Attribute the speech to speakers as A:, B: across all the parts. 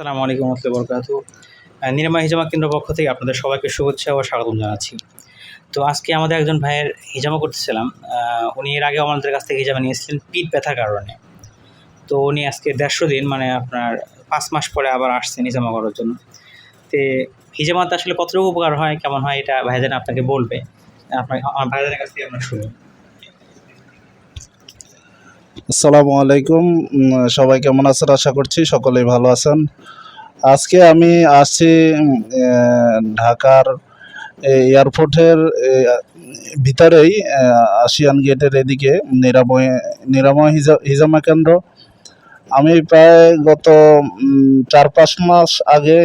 A: আসসালামু আলাইকুম রহমতুল্লাহ বরকাত নিরাময় হিজামা কেন্দ্র পক্ষ থেকে আপনাদের সবাইকে শুভেচ্ছা ও স্বাগতম জানাচ্ছি। তো আজকে আমাদের একজন ভাইয়ের হিজামা করতেছিলাম। উনি এর আগে আমাদের কাছ থেকে হিজামা নিয়েছিলেন পিঠ ব্যথার কারণে। তো উনি আজকে দেড়শো দিন মানে আপনার পাঁচ মাস পরে আবার আসছেন হিজামা করার জন্য। তো হিজামাতে আসলে কতটুকু উপকার হয়, কেমন হয়, এটা ভাইজান আপনাকে বলবে। আপনাকে আমার ভাইজানের কাছ থেকে আপনার শুনি
B: আসসালামু আলাইকুম। সবাই কেমন আছেন? আশা করছি সকলেই ভালো আছেন। আজকে আমি আসছি ঢাকার এয়ারপোর্টের ভিতরেই আসিয়ান গেটের এদিকে, নিরাময় নিরাময় হিজা- হিজামা কেন্দ্র। আমি প্রায় গত চার পাঁচ মাস আগে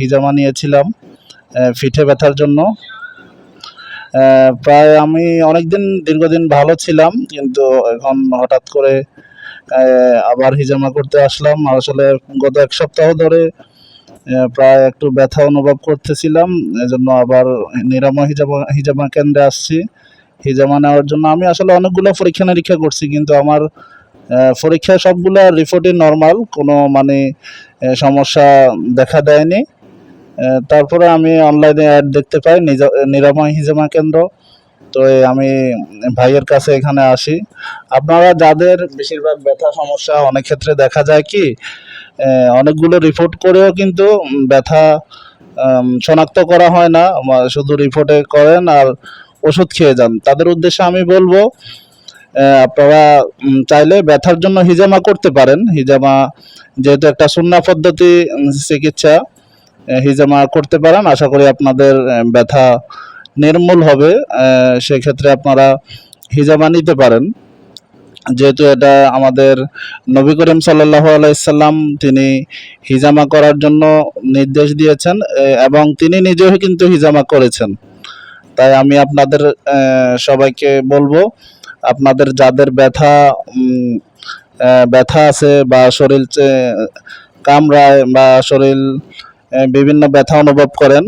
B: হিজামা নিয়েছিলাম পিঠে ব্যথার জন্য। প্রায় আমি অনেকদিন দীর্ঘদিন ভালো ছিলাম, কিন্তু এখন হঠাৎ করে আবার হিজামা করতে আসলাম। আসলে গত এক সপ্তাহ ধরে প্রায় একটু ব্যথা অনুভব করতেছিলাম, এজন্য আবার নিরাময় হিজামা হিজামা কেন্দ্রে আসছি। হিজামা নেওয়ার জন্য আমি আসলে অনেকগুলো পরীক্ষা নিরীক্ষা করছি, কিন্তু আমার পরীক্ষা সবগুলো রিপোর্টই নর্মাল কোনো মানে সমস্যা দেখা দেয়নি। তারপরে আমি অনলাইনে অ্যাড দেখতে পাই নিরাময় হিজামা কেন্দ্র। তো আমি ভাইয়ের কাছে এখানে আসি। আপনারা যাদের বেশিরভাগ ব্যথা সমস্যা অনেক ক্ষেত্রে দেখা যায় কি অনেকগুলো রিপোর্ট করেও কিন্তু ব্যথা শনাক্ত করা হয় না। শুধু রিপোর্টে করেন আর ওষুধ খেয়ে যান। তাদের উদ্দেশ্যে আমি বলব আপনারা চাইলে ব্যথার জন্য হিজামা করতে পারেন। হিজামা যেহেতু একটা সুন্না পদ্ধতি চিকিৎসা। হিজামা করতে পারেন। আশা করি আপনাদের ব্যথা নির্মূল হবে। সেক্ষেত্রে আপনারা হিজামা নিতে পারেন। যেহেতু এটা আমাদের নবী করিম সাল্লাহ আলাইসাল্লাম তিনি হিজামা করার জন্য নির্দেশ দিয়েছেন এবং তিনি নিজেও কিন্তু হিজামা করেছেন। তাই আমি আপনাদের সবাইকে বলব, আপনাদের যাদের ব্যথা ব্যথা আছে বা শরীর কামড়ায় বা শরীর বিভিন্ন ব্যথা অনুভব করেন।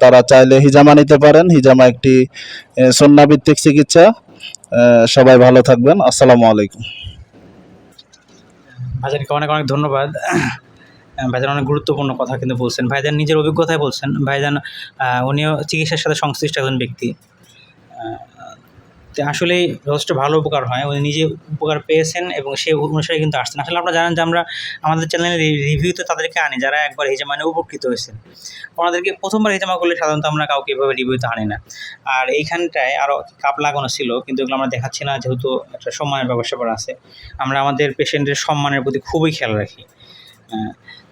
B: তারা চাইলে হিজামা নিতে পারেন। হিজামা একটি সন্ন্যাভিত্তিক চিকিৎসা। সবাই ভালো থাকবেন। আসসালামু আলাইকুম।
A: ভাইজানকে অনেক অনেক ধন্যবাদ। ভাইজান অনেক গুরুত্বপূর্ণ কথা কিন্তু বলছেন। ভাইজান নিজের অভিজ্ঞতায় বলছেন। ভাইজান উনিও চিকিৎসার সাথে সংশ্লিষ্ট একজন ব্যক্তি। তো আসলেই যথেষ্ট ভালো উপকার হয়। উনি নিজে উপকার পেয়েছেন এবং সেই অনুসারে কিন্তু আসছেন। আসলে আপনারা জানেন যে আমরা আমাদের চ্যানেলে রিভিউতে তাদেরকে আনি, যারা একবার হিজামানে উপকৃত হয়েছেন। ওনাদেরকে প্রথমবার হিজামা করলে সাধারণত আমরা কাউকে এভাবে রিভিউতে আনি না। আর এইখানটায় আরও কাপ লাগানো ছিল, কিন্তু এগুলো আমরা দেখাচ্ছি না, যেহেতু একটা সম্মানের ব্যবস্থা করা আছে। আমরা আমাদের পেশেন্টের সম্মানের প্রতি খুবই খেয়াল রাখি।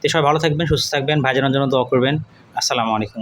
A: তো সবাই ভালো থাকবেন, সুস্থ থাকবেন ভাইজানের জন্য দোয়া করবেন। আসসালামু আলাইকুম।